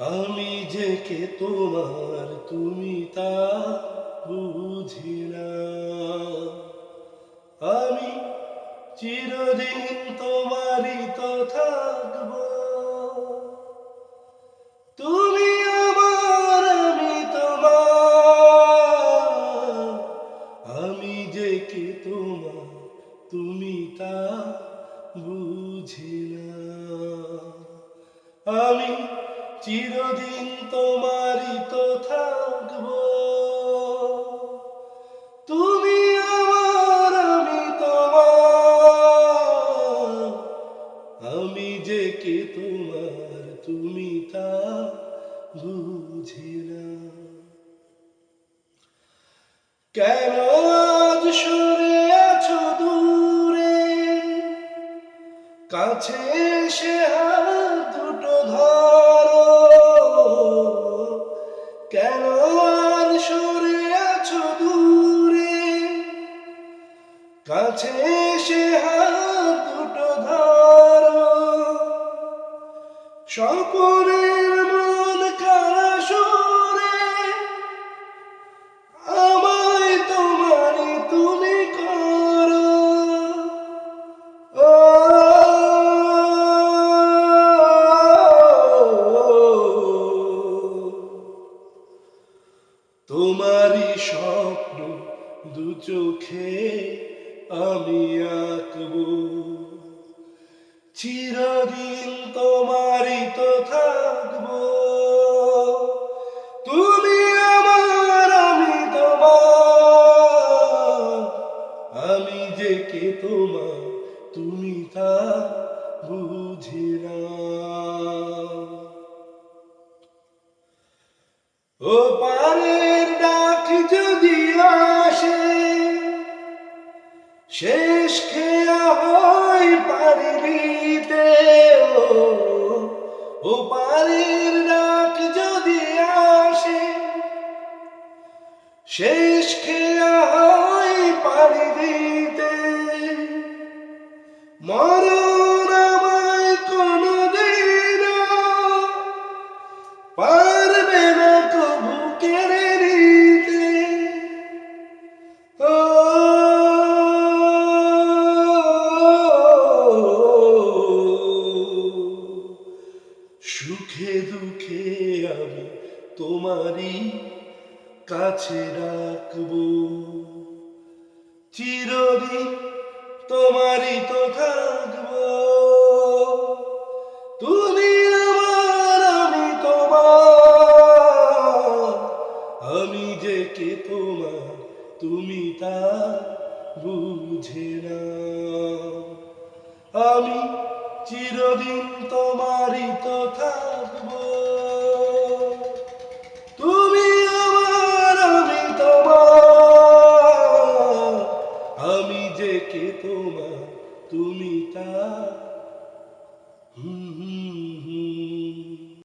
আমি যে কে তোমার তুমি তা বুঝি না। আমি চিরদিন তোমারই তো থাকব। তুমি আমার আমি তোমার। আমি যে কে তোমার তুমি তা বুঝি না। আমি চিরদিন তোমারই তো থাকব। তুমি আমার, আমি তোমার। আমি যে কে তোমার, তুমি তা বুঝি না। কেন আজ সরে আছো দূরে? কাছে এসে হাত কাছে এসে হাত দুটো ধরো। স্বপনের মন কারা সুরে, আমায় তোমারই তুমি করো। তোমারই স্বপ্ন দু চোখে আমি আঁকবো। চিরদিন তোমারই তো থাকব। তুমি আমার, আমি তোমার। আমি যে কে তোমার, তুমি তা বুঝি না। ও পারের শেষ খেয়া হয় পারি দিতে ও পারির ডাক যদি আসে শেষ খেয়া হয় দিতে। সুখে দুঃখে আমি তোমারই কাছে রাখব। চিরদিন তোমারই তো থাকব। তুমি আমার, আমি তোমার। আমি যে কে তোমার, তুমি তা বুঝে না আমি চিরদিন তোমারই তো থাকব। তুমি আমার, আমি তোমার। আমি যে কে তোমার, তুমি তা। হুম হুম হুম।